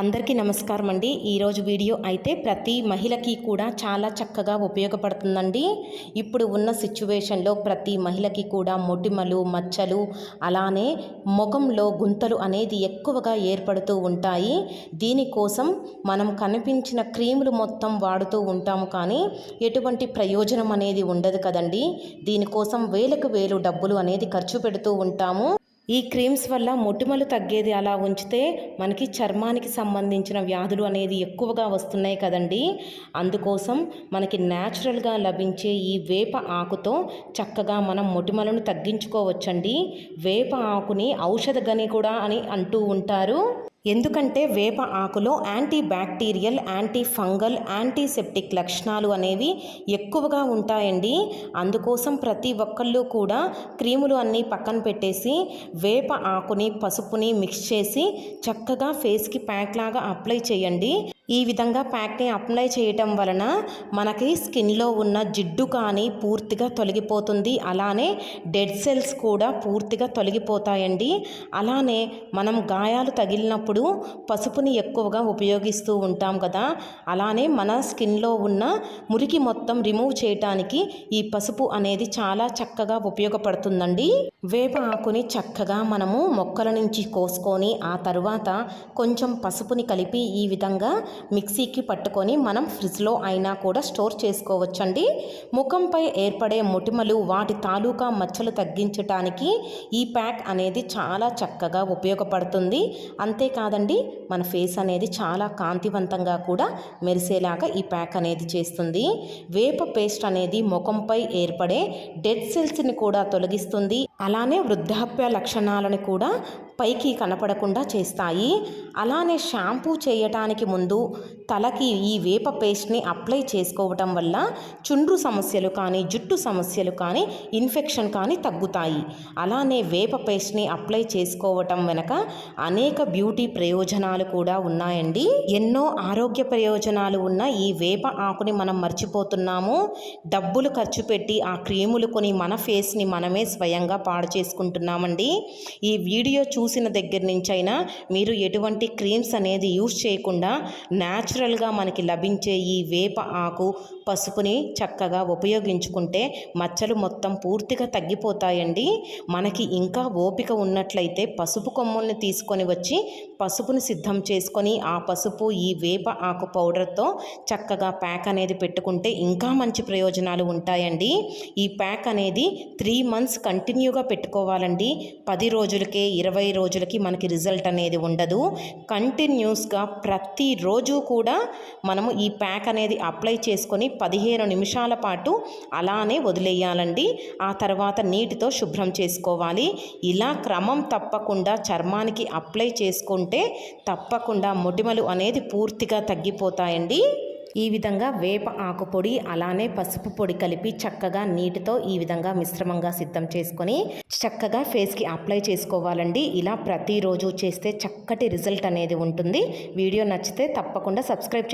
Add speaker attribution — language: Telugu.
Speaker 1: అందరికీ నమస్కారం అండి ఈరోజు వీడియో అయితే ప్రతి మహిళకి కూడా చాలా చక్కగా ఉపయోగపడుతుందండి. ఇప్పుడు ఉన్న సిచ్యువేషన్లో ప్రతి మహిళకి కూడా మొటిమలు మచ్చలు అలానే ముఖంలో గుంతలు అనేది ఎక్కువగా ఏర్పడుతూ ఉంటాయి. దీనికోసం మనం కనిపించిన క్రీములు మొత్తం వాడుతూ ఉంటాము కానీ ఎటువంటి ప్రయోజనం అనేది ఉండదు కదండి. దీనికోసం వేలకు వేలు డబ్బులు అనేది ఖర్చు పెడుతూ ఉంటాము. ఈ క్రీమ్స్ వల్ల మొటిమలు తగ్గేది అలా ఉంచితే మనకి చర్మానికి సంబంధించిన వ్యాధులు అనేది ఎక్కువగా వస్తున్నాయి కదండి. అందుకోసం మనకి న్యాచురల్గా లభించే ఈ వేప ఆకుతో చక్కగా మనం మొటిమలను తగ్గించుకోవచ్చండి. వేప ఆకుని ఔషధ గని కూడా అని అంటూ ఉంటారు. ఎందుకంటే వేప ఆకులో anti bacterial anti fungal antiseptic లక్షణాలు అనేవి ఎక్కువగా ఉంటాయండి. అందుకోసం ప్రతి ఒక్కళ్ళు కూడా క్రీములు అన్నీ పక్కన పెట్టేసి వేప ఆకుని పసుపుని మిక్స్ చేసి చక్కగా ఫేస్కి ప్యాక్ లాగా అప్లై చేయండి. ఈ విధంగా ప్యాక్ని అప్లై చేయటం వలన మనకి స్కిన్లో ఉన్న జిడ్డు కానీ పూర్తిగా తొలగిపోతుంది. అలానే డెడ్ సెల్స్ కూడా పూర్తిగా తొలగిపోతాయండి. అలానే మనం గాయాలు తగిలినప్పుడు పసుపుని ఎక్కువగా ఉపయోగిస్తూ ఉంటాం కదా. అలానే మన స్కిన్లో ఉన్న మురికి మొత్తం రిమూవ్ చేయటానికి ఈ పసుపు అనేది చాలా చక్కగా ఉపయోగపడుతుందండి. వేప ఆకుని చక్కగా మనము మొక్కల నుంచి కోసుకొని ఆ తర్వాత కొంచెం పసుపుని కలిపి ఈ విధంగా మిక్సీకి పట్టుకొని మనం ఫ్రిడ్జ్లో అయినా కూడా స్టోర్ చేసుకోవచ్చండి. ముఖంపై ఏర్పడే మొటిమలు వాటి తాలూకా మచ్చలు తగ్గించటానికి ఈ ప్యాక్ అనేది చాలా చక్కగా ఉపయోగపడుతుంది. అంతేకాదండి మన ఫేస్ అనేది చాలా కాంతివంతంగా కూడా మెరిసేలాగా ఈ ప్యాక్ అనేది చేస్తుంది. వేప పేస్ట్ అనేది ముఖంపై ఏర్పడే డెడ్ సెల్స్ని కూడా తొలగిస్తుంది. అలానే వృద్ధాప్య లక్షణాలను కూడా పైకి కనపడకుండా చేస్తాయి. అలానే షాంపూ చేయటానికి ముందు తలకి ఈ వేప పేస్ట్ని అప్లై చేసుకోవటం వల్ల చుండ్రు సమస్యలు కానీ జుట్టు సమస్యలు కానీ ఇన్ఫెక్షన్ కానీ తగ్గుతాయి. అలానే వేప పేస్ట్ని అప్లై చేసుకోవటం వెనక అనేక బ్యూటీ ప్రయోజనాలు కూడా ఉన్నాయండి. ఎన్నో ఆరోగ్య ప్రయోజనాలు ఉన్న ఈ వేప ఆకుని మనం మర్చిపోతున్నాము. డబ్బులు ఖర్చు పెట్టి ఆ క్రీములు కొని మన ఫేస్ని మనమే స్వయంగా పాడు చేసుకుంటున్నామండి. ఈ వీడియో చూసిన దగ్గర నుంచి అయినా మీరు ఎటువంటి క్రీమ్స్ అనేది యూస్ చేయకుండా న్యాచురల్గా మనకి లభించే ఈ వేప ఆకు పసుపుని చక్కగా ఉపయోగించుకుంటే మచ్చలు మొత్తం పూర్తిగా తగ్గిపోతాయండి. మనకి ఇంకా ఓపిక ఉన్నట్లయితే పసుపు కొమ్ముల్ని తీసుకొని వచ్చి పసుపుని సిద్ధం చేసుకొని ఆ పసుపు ఈ వేప ఆకు పౌడర్తో చక్కగా ప్యాక్ అనేది పెట్టుకుంటే ఇంకా మంచి ప్రయోజనాలు ఉంటాయండి. ఈ ప్యాక్ అనేది త్రీ మంత్స్ కంటిన్యూగా పెట్టుకోవాలండి. పది రోజులకే ఇరవై రోజులకి మనకి రిజల్ట్ అనేది ఉండదు. కంటిన్యూస్గా ప్రతిరోజు కూడా మనము ఈ ప్యాక్ అనేది అప్లై చేసుకొని పదిహేను నిమిషాల పాటు అలానే వదిలేయాలండి. ఆ తర్వాత నీటితో శుభ్రం చేసుకోవాలి. ఇలా క్రమం తప్పకుండా చర్మానికి అప్లై చేసుకుంటే తప్పకుండా మొటిమలు అనేది పూర్తిగా తగ్గిపోతాయండి. ఈ విధంగా వేప ఆకు పొడి అలానే పసుపు పొడి కలిపి చక్కగా నీటితో ఈ విధంగా మిశ్రమంగా సిద్ధం చేసుకొని చక్కగా ఫేస్కి అప్లై చేసుకోవాలండి. ఇలా ప్రతిరోజు చేస్తే చక్కటి రిజల్ట్ అనేది ఉంటుంది. వీడియో నచ్చితే తప్పకుండా సబ్స్క్రైబ్